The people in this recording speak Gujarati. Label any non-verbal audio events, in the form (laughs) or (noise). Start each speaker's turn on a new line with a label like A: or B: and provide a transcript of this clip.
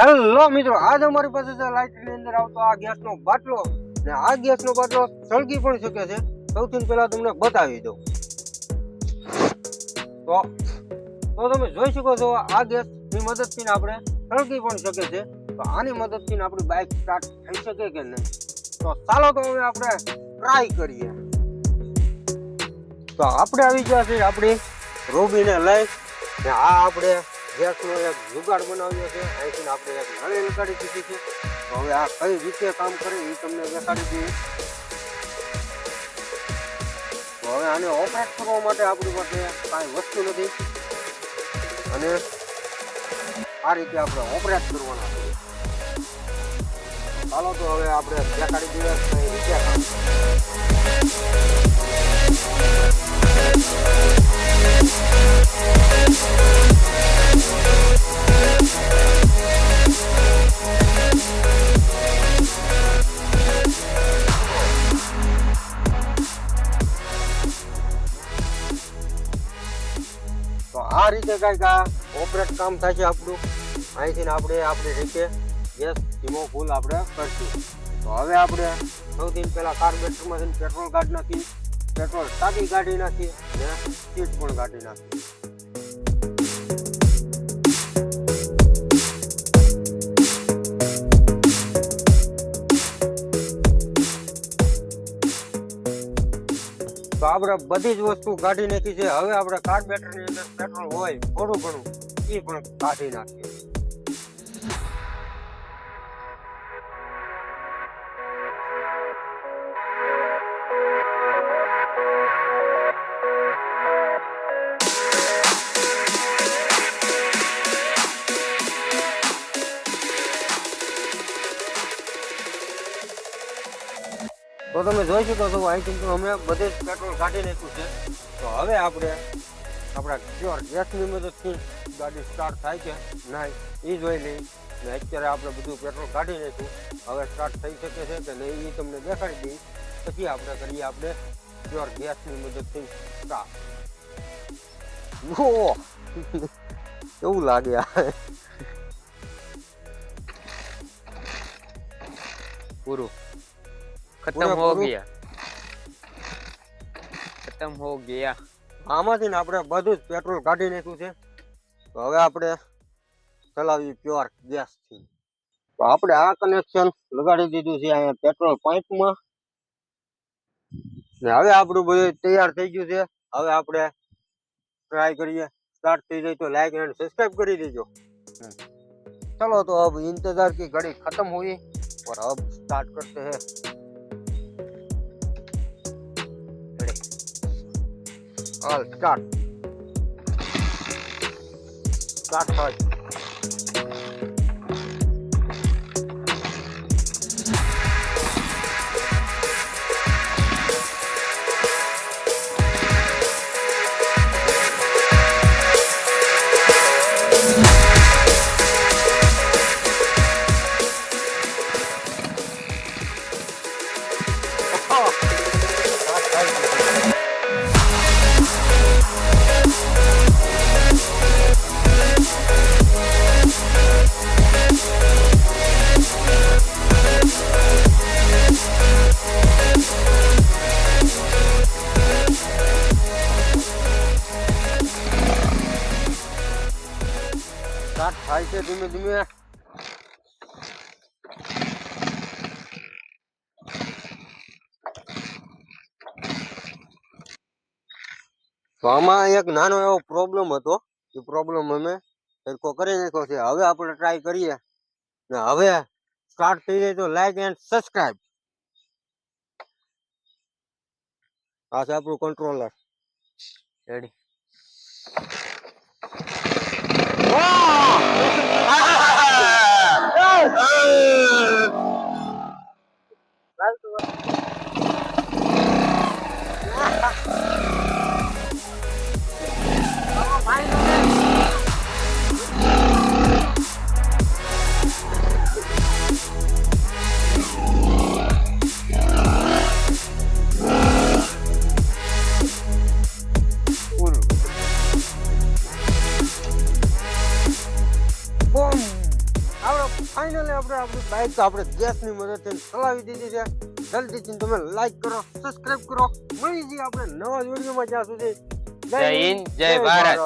A: હેલો મિત્રો. આજ અમારી પાસે છે લાઇટની અંદર આવતો આ ગેસ નો બાટલો. ને આ ગેસ નો બાટલો સળગી પણ શકે છે. સૌથી પહેલા તમને બતાવી દઉં. તો તો તમે જોઈ શકો છો, આ ગેસની મદદથી આપણે સળગી પણ શકે છે તો આની મદદથી આપણી બાઇક સ્ટાર્ટ થઈ શકે કે નહીં? તો ચાલો તો હવે આપણે ટ્રાય કરીએ. તો આપણે આવી ગયા છે આપણી રોબીને લઈ. ને આ આપણે ગેસનો એક જુગાડ બનાવ્યો છે. અહીંથી આપણે એક નળી નીકાળી દીધી છે. હવે આ કઈ રીતે કામ કરે એ તમને દેખાડી દઈએ. હવે આને ઓપરેટ કરવા માટે આપણી પાસે કાંઈ વસ્તુ નથી. અને આ રીતે આપણે ઓપરેટ કરવાના ચાલો તો હવે આપણે દેખાડી દઈએ. આ રીતે કાંઈક આ ઓપરેટ કામ થાય છે આપણું. અહીંથી આપણે આપણી રીતે ગેસ ધીમો ફૂલ આપણે કરશું. તો હવે આપણે સૌથી પહેલાં કાર્બેટરમાંથી પેટ્રોલ કાઢી નાખીએ. પેટ્રોલ ટાંકી કાઢી નાખીએ અને સીટ પણ કાઢી નાખી આપણે બધી જ વસ્તુ કાઢી નાખી છે. હવે આપણે કાર્બેટરની અંદર પેટ્રોલ હોય, થોડું ઘણું એ પણ કાઢી નાખીએ. તો તમે જોઈ શકો છો અહીંથી તો અમે બધે જ પેટ્રોલ કાઢી નાખ્યું છે. તો હવે આપણે આપણા પ્યોર ગેસની મદદથી ગાડી સ્ટાર્ટ થાય છે. નહીં એ જોઈ લઈ ને અત્યારે આપણે બધું પેટ્રોલ કાઢી નાખ્યું. હવે સ્ટાર્ટ થઈ શકે છે કે નહીં એ તમને દેખાડી દઈ પછી આપણે કરીએ આપણે પ્યોર ગેસની મદદથી સ્ટાર્ટ ઓ! (laughs) કેવું લાગે આ?
B: पूरू खत्म
A: पूरा
B: हो
A: पूरू?
B: गया खत्म हो गया
A: આમાંથી ને આપણે બધું જ પેટ્રોલ કાઢી નાખ્યું છે તો હવે આપણે ચલાવીએ પ્યોર ગેસથી તો આપણે આ કનેક્શન લગાડી દીધું છે અહીંયા પેટ્રોલ પાઇપમાં ને હવે આપણું બધું તૈયાર થઈ ગયું છે હવે આપણે ટ્રાય કરીએ સ્ટાર્ટ થઈ જાય તો લાઈક એન્ડ સબસ્ક્રાઇબ કરી દેજો चलो तो अब इंतजार की घड़ी खत्म हुई और अब स्टार्ट करते हैं Alt, start. Start, chodź. Start થાય છે ધીમે ધીમે તો આમાં એક નાનો એવો પ્રોબ્લેમ હતો. એ પ્રોબ્લેમ અમે સરખો કરી નાખ્યો છે. હવે આપણે ટ્રાય કરીએ. ને હવે સ્ટાર્ટ થઈ જાય તો લાઈક એન્ડ સબસ્ક્રાઇબ આ છે આપણું કંટ્રોલર
B: रेडी
A: ફાઇનલી આપણે આપણી બાઇક આપણે ગેસની મદદથી ચલાવી દીધી છે. જલ્દીથી તમે લાઈક કરો સબસ્ક્રાઇબ કરો. મળી જઈએ આપણે નવા વિડીયોમાં જ્યાં સુધી
B: જય હિન્દ, જય ભારત.